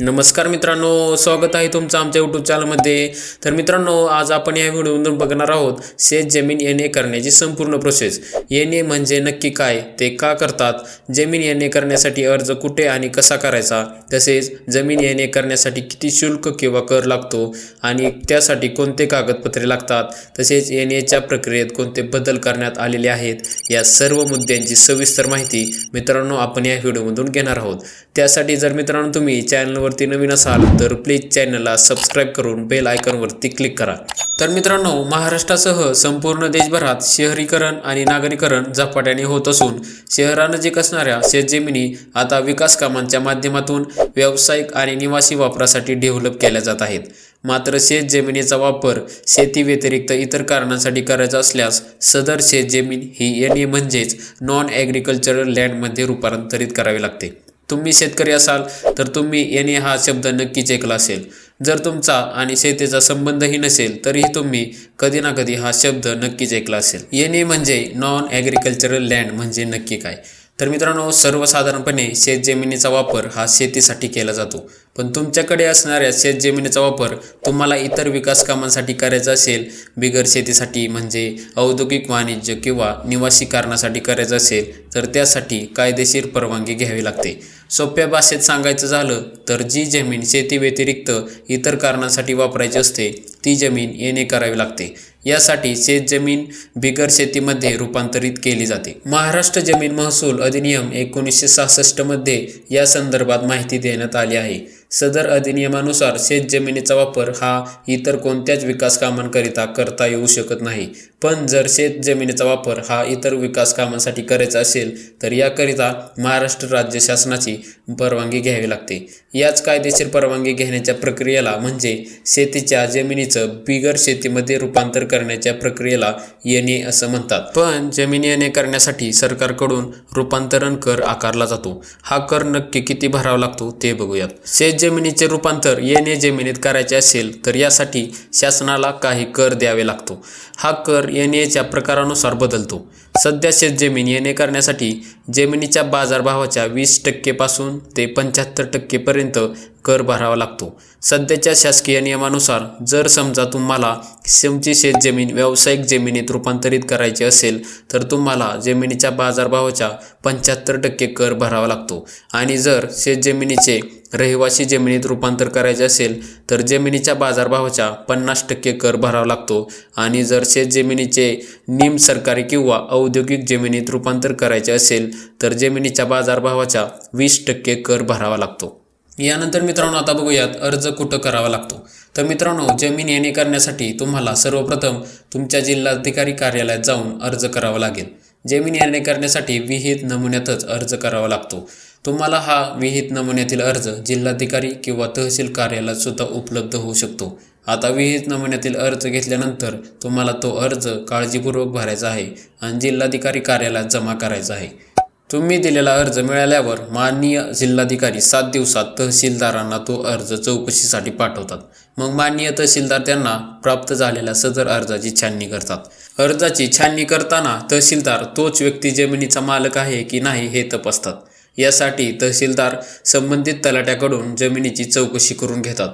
नमस्कार मित्रांनो स्वागत आहे तुमचं आमच्या यूट्यूब चॅनलमध्ये तर मित्रांनो आज आपण या व्हिडिओमधून बघणार आहोत शेत जमीन येणे करण्याची संपूर्ण प्रोसेस येणे म्हणजे नक्की काय? ते का करतात? जमीन येणे करण्यासाठी अर्ज कुठे आणि कसा करायचा? तसेच जमीन येणे करण्यासाठी किती शुल्क किंवा कर लागतो? आणि त्यासाठी कोणते कागदपत्रे लागतात? तसेच येण्याच्या प्रक्रियेत कोणते बदल करण्यात आलेले आहेत? या सर्व मुद्द्यांची सविस्तर माहिती मित्रांनो आपण या व्हिडिओमधून घेणार आहोत. त्यासाठी जर मित्रांनो तुम्ही चॅनलवर चॅनलवरती नवीन असाल तर प्लीज चॅनलला सबस्क्राईब करून बेल आयकॉनवरती क्लिक करा. तर मित्रांनो महाराष्ट्रासह संपूर्ण देशभरात शहरीकरण आणि नागरीकरण झपाट्याने होत असून शहरानजीक असणाऱ्या शेतजमिनी आता विकास कामांच्या माध्यमातून व्यावसायिक आणि निवासी वापरासाठी डेव्हलप केल्या जात आहेत. मात्र शेतजमिनीचा वापर शेती व्यतिरिक्त इतर कारणांसाठी करायचा असल्यास सदर शेतजमीन ही एन ए म्हणजेच नॉन ॲग्रिकल्चरल लँडमध्ये रूपांतरित करावी लागते. तुम्ही शेतकरी असाल तर तुम्ही येणे हा शब्द नक्कीच ऐकला असेल. जर तुमचा आणि शेतीचा संबंधही नसेल तरीही तुम्ही कधी ना कधी हा शब्द नक्कीच ऐकला असेल. येणे म्हणजे नॉन ॲग्रिकल्चरल लँड म्हणजे नक्की काय? तर मित्रांनो सर्वसाधारणपणे शेतजमिनीचा वापर हा शेतीसाठी केला जातो. पण तुमच्याकडे असणाऱ्या शेतजमिनीचा वापर तुम्हाला इतर विकास कामांसाठी करायचा असेल बिगर शेतीसाठी म्हणजे औद्योगिक वाणिज्य किंवा निवासी कारणासाठी करायचं असेल तर त्यासाठी कायदेशीर परवानगी घ्यावी लागते. सोप्या भाषेत सांगायचं झालं तर जी जमीन शेती व्यतिरिक्त इतर कारणासाठी वापरायची असते ती जमीन येणे करावी लागते. यासाठी शेतजमीन बिगर शेतीमध्ये रूपांतरित केली जाते. महाराष्ट्र जमीन महसूल अधिनियम एकोणीसशे सहासष्टमध्ये या संदर्भात माहिती देण्यात आली आहे. सदर अधिनियमानुसार शेतजमिनीचा वापर हा इतर कोणत्याच विकास कामांकरिता करता येऊ शकत नाही. पण जर शेतजमिनीचा वापर हा इतर विकास कामांसाठी करायचा असेल तर याकरिता महाराष्ट्र राज्य शासनाची परवानगी घ्यावी लागते. याच कायदेशीर परवानगी घेण्याच्या प्रक्रियेला म्हणजे शेतीच्या जमिनीचं बिगर शेतीमध्ये रूपांतर करण्याच्या प्रक्रियेला येणे असं म्हणतात. पण जमीन येणे करण्यासाठी सरकारकडून रूपांतरण कर आकारला जातो. हा कर नक्की किती भरावा लागतो ते बघूयात. शेत जमिनीचे रूपांतर येणे जमिनीत करायचे असेल तर यासाठी शासनाला काही कर द्यावे लागतो. हा कर येण्याच्या प्रकारानुसार बदलतो. सध्या शेतजमीन येणे करण्यासाठी जमिनीच्या बाजारभावाच्या वीस टक्केपासून ते पंच्याहत्तर टक्केपर्यंत कर भरावा लागतो. सध्याच्या शासकीय नियमानुसार जर समजा तुम्हाला तुमची शेतजमीन व्यावसायिक जमिनीत रूपांतरित करायची असेल तर तुम्हाला जमिनीच्या बाजारभावाच्या पंच्याहत्तर टक्के कर भरावा लागतो. आणि जर शेतजमिनीचे रहिवासी जमिनीत रूपांतर करायचे असेल तर जमिनीच्या बाजारभावाच्या पन्नास टक्के कर भरावा लागतो. आणि जर शेतजमिनीचे निम सरकारी किंवा औद्योगिक जमिनीत रूपांतर करायचे असेल तर जमिनीच्या बाजारभावाच्या वीस टक्के कर भरावा लागतो. यानंतर मित्रांनो आता बघूयात अर्ज कुठं करावा लागतो. तर मित्रांनो जमीन येणे करण्यासाठी तुम्हाला सर्वप्रथम तुमच्या जिल्हाधिकारी कार्यालयात जाऊन अर्ज करावा लागेल. जमीन येणे करण्यासाठी विहित नमुन्यातच अर्ज करावा लागतो. तुम्हाला हा विहित नमुन्यातील अर्ज जिल्हाधिकारी किंवा तहसील कार्यालयात सुद्धा उपलब्ध होऊ शकतो. आता विहित नमुन्यातील अर्ज घेतल्यानंतर तुम्हाला तो अर्ज काळजीपूर्वक भरायचा आहे आणि जिल्हाधिकारी कार्यालयात जमा करायचा आहे. तुम्ही दिलेला अर्ज मिळाल्यावर माननीय जिल्हाधिकारी सात दिवसात तहसीलदारांना तो अर्ज चौकशीसाठी पाठवतात. मग माननीय तहसीलदार त्यांना प्राप्त झालेल्या सदर अर्जाची छाननी करतात. अर्जाची छाननी करताना तहसीलदार तोच व्यक्ती जमिनीचा मालक आहे की नाही हे तपासतात. यासाठी तहसीलदार संबंधित तलाट्याकडून जमिनीची चौकशी करून घेतात.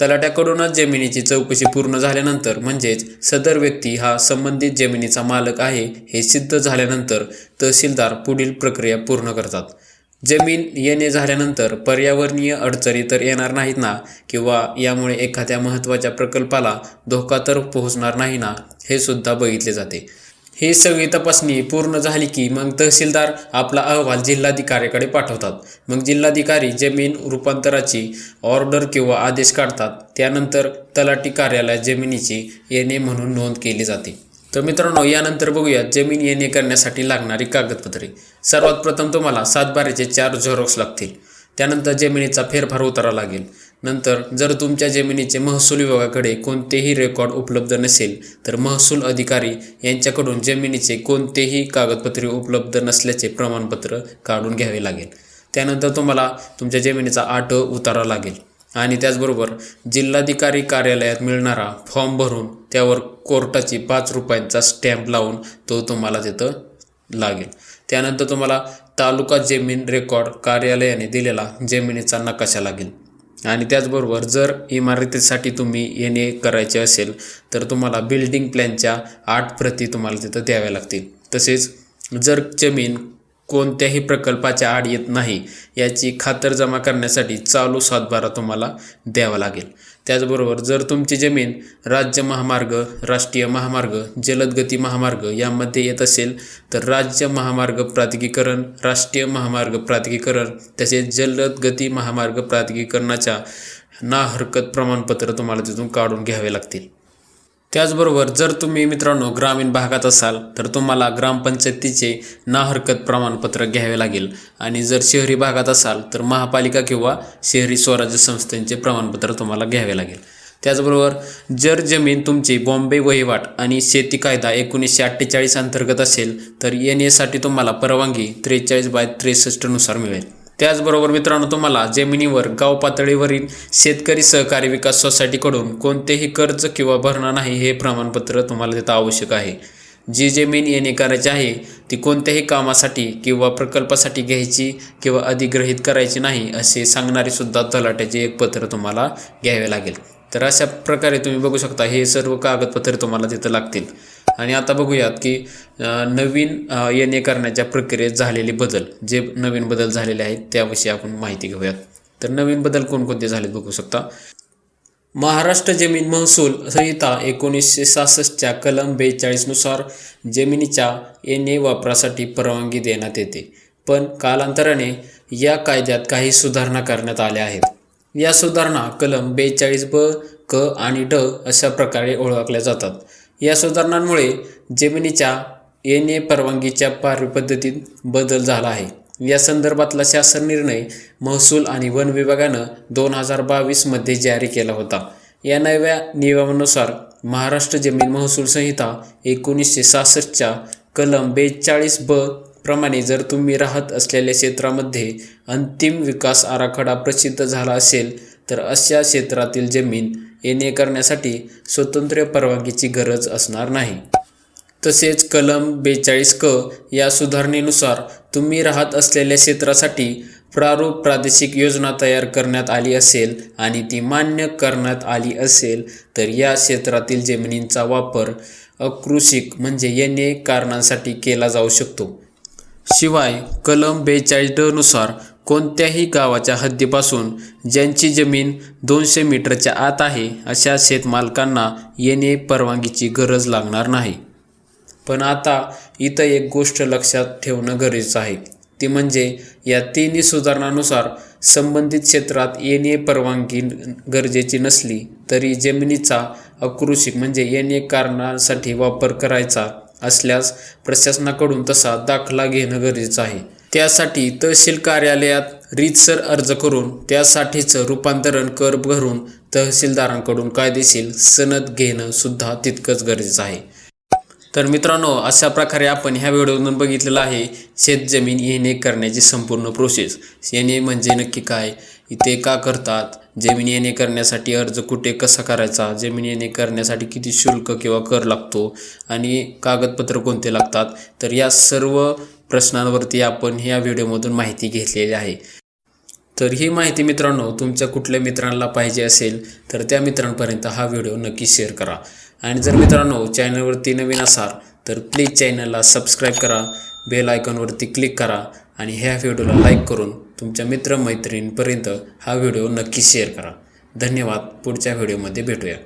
तलाट्याकडूनच जमिनीची चौकशी पूर्ण झाल्यानंतर म्हणजेच सदर व्यक्ती हा संबंधित जमिनीचा मालक आहे हे सिद्ध झाल्यानंतर तहसीलदार पुढील प्रक्रिया पूर्ण करतात. जमीन येणे झाल्यानंतर पर्यावरणीय अडचणी तर येणार नाहीत ना? किंवा यामुळे एखाद्या महत्त्वाच्या प्रकल्पाला धोका तर पोहोचणार नाही ना? हे सुद्धा बघितले जाते. हे सगळी तपासणी पूर्ण झाली की मग तहसीलदार आपला अहवाल जिल्हाधिकाऱ्याकडे पाठवतात. मग जिल्हाधिकारी जमीन रूपांतराची ऑर्डर किंवा आदेश काढतात. त्यानंतर तलाठी कार्यालयात जमिनीची येणे म्हणून नोंद केली जाते. तर मित्रांनो यानंतर बघूया जमीन येणे करण्यासाठी लागणारी कागदपत्रे. सर्वात प्रथम तुम्हाला सातबाऱ्याचे चार झेरॉक्स लागतील. त्यानंतर जमिनीचा फेरफार उतारा लागेल. नंतर जर तुमच्या जमिनीचे महसूल विभागाकडे कोणतेही रेकॉर्ड उपलब्ध नसेल तर महसूल अधिकारी यांच्याकडून जमिनीचे कोणतेही कागदपत्रे उपलब्ध नसल्याचे प्रमाणपत्र काढून घ्यावे लागेल. त्यानंतर तुम्हाला तुमच्या जमिनीचा आठ उतारा लागेल आणि त्याचबरोबर जिल्हाधिकारी कार्यालयात मिळणारा फॉर्म भरून त्यावर कोर्टाची पाच रुपयांचा स्टॅम्प लावून तो तुम्हाला तिथं लागेल. त्यानंतर तुम्हाला तालुका जमीन रेकॉर्ड कार्यालयाने दिलेला जमिनीचा नकाशा लागेल. आणि त्याचबरोबर जर इमारतीसाठी तुम्ही एन ए करायचे असेल तर तुम्हाला बिल्डिंग प्लॅनच्या आठ प्रती तुम्हाला तिथं द्याव्या लागतील. तसेच जर जमीन कोणत्याही प्रकल्पाच्या आड येत नाही याची खातरजमा करण्यासाठी चालू सातबारा तुम्हाला द्यावा लागेल. त्याचबरोबर जर तुमची जमीन राज्य महामार्ग राष्ट्रीय महामार्ग जलदगती महामार्ग यामध्ये येत असेल तर राज्य महामार्ग प्राधिकरण राष्ट्रीय महामार्ग प्राधिकरण तसेच जलदगती महामार्ग प्राधिकरणाच्या ना हरकत प्रमाणपत्र तुम्हाला तिथून काढून घ्यावे लागतील. त्याचबरोबर जर तुम्ही मित्रांनो ग्रामीण भागात असाल तर तुम्हाला ग्रामपंचायतीचे ना हरकत प्रमाणपत्र घ्यावे लागेल. आणि जर शहरी भागात असाल तर महापालिका किंवा शहरी स्वराज्य संस्थांचे प्रमाणपत्र तुम्हाला घ्यावे लागेल. त्याचबरोबर जर जमीन तुमची बॉम्बे वहिवाट आणि शेती कायदा एकोणीसशे अठ्ठेचाळीस अंतर्गत असेल तर एन एसाठी तुम्हाला परवानगी त्रेचाळीस बाय त्रेसष्टनुसार मिळेल. त्याचबरोबर मित्रांनो तुम्हाला जमिनीवर गाव पातळीवरील शेतकरी सहकारी विकास सोसायटीकडून कोणतेही कर्ज किंवा भरणा नाही हे प्रमाणपत्र तुम्हाला तिथं आवश्यक आहे. जी जमीन येणे करायची आहे ती कोणत्याही कामासाठी किंवा प्रकल्पासाठी घ्यायची किंवा अधिग्रहित करायची नाही असे सांगणारे सुद्धा तलाट्याचे एक पत्र तुम्हाला घ्यावे लागेल. तर अशा प्रकारे तुम्ही बघू शकता हे सर्व कागदपत्रे तुम्हाला तिथं लागतील. आणि आता बघूयात की नवीन येणे करण्याच्या प्रक्रियेत झालेले बदल जे नवीन बदल झालेले आहेत त्याविषयी आपण माहिती घेऊयात. तर नवीन बदल कोणकोणते झालेत बघू शकता? महाराष्ट्र जमीन महसूल संहिता एकोणीसशे सहासष्टच्या कलम बेचाळीसनुसार जमिनीच्या येणे वापरासाठी परवानगी देण्यात येते. पण कालांतराने या कायद्यात काही सुधारणा करण्यात आल्या आहेत. या सुधारणा कलम बेचाळीस ब क आणि ड अशा प्रकारे ओळखल्या जातात. या सुधारणांमुळे जमिनीच्या एन ए परवानगीच्या पद्धतीत बदल झाला आहे. या संदर्भातला शासन निर्णय महसूल आणि वन विभागानं दोन हजार बावीसमध्ये जारी केला होता. या नव्या नियमानुसार महाराष्ट्र जमीन महसूल संहिता एकोणीसशे सहासष्टच्या कलम बेचाळीस ब प्रमाणे जर तुम्ही राहत असलेल्या क्षेत्रामध्ये अंतिम विकास आराखडा प्रसिद्ध झाला असेल तर अशा क्षेत्रातील जमीन येणे करण्यासाठी स्वतंत्र परवानगीची गरज असणार नाही. तसेच कलम बेचाळीस क या सुधारणेनुसार तुम्ही राहत असलेल्या क्षेत्रासाठी प्रारूप प्रादेशिक योजना तयार करण्यात आली असेल आणि ती मान्य करण्यात आली असेल तर या क्षेत्रातील जमिनींचा वापर अकृषिक म्हणजे येणे कारणांसाठी केला जाऊ शकतो. शिवाय कलम बेचाळीसनुसार कोणत्याही गावाच्या हद्दीपासून ज्यांची जमीन दोनशे मीटरच्या आत आहे अशा शेतमालकांना येणे परवानगीची गरज लागणार नाही. पण आता इथं एक गोष्ट लक्षात ठेवणं गरजेचं आहे. ती म्हणजे या तिन्ही सुधारणानुसार संबंधित क्षेत्रात येणे परवानगी गरजेची नसली तरी जमिनीचा अकृषिक म्हणजे येणे कारणासाठी वापर करायचा असल्यास प्रशासनाकडून तसा दाखला घेणं गरजेचं आहे. त्यासाठी तहसील कार्यालयात रीतसर अर्ज करून त्यासाठीचं रूपांतरण कर भरून तहसीलदारांकडून कायदेशीर सनद घेणं सुद्धा तितकंच गरजेचं आहे. तर मित्रांनो अशा प्रकारे आपण ह्या व्हिडिओतून बघितलेलं आहे शेतजमीन येणे करण्याची संपूर्ण प्रोसेस येणे म्हणजे नक्की काय? इथे का करतात? जमीन येणे करण्यासाठी अर्ज कुठे कसा करायचा? जमीन येणे करण्यासाठी किती शुल्क किंवा कर लागतो? आणि कागदपत्र कोणते लागतात? तर या सर्व प्रश्नांवरती आपण ह्या व्हिडिओमधून माहिती घेतलेली आहे. तर ही माहिती मित्रांनो तुमच्या कुठल्या मित्रांना पाहिजे असेल तर त्या मित्रांपर्यंत हा व्हिडिओ नक्की शेअर करा. आणि जर मित्रांनो चॅनलवरती नवीन असाल तर प्लीज चॅनलला सबस्क्राईब करा बेल आयकॉनवरती क्लिक करा आणि ह्या व्हिडिओला लाईक करून तुमच्या मित्रमैत्रिणींपर्यंत हा व्हिडिओ नक्की शेअर करा. धन्यवाद पुढच्या व्हिडिओमध्ये भेटूया.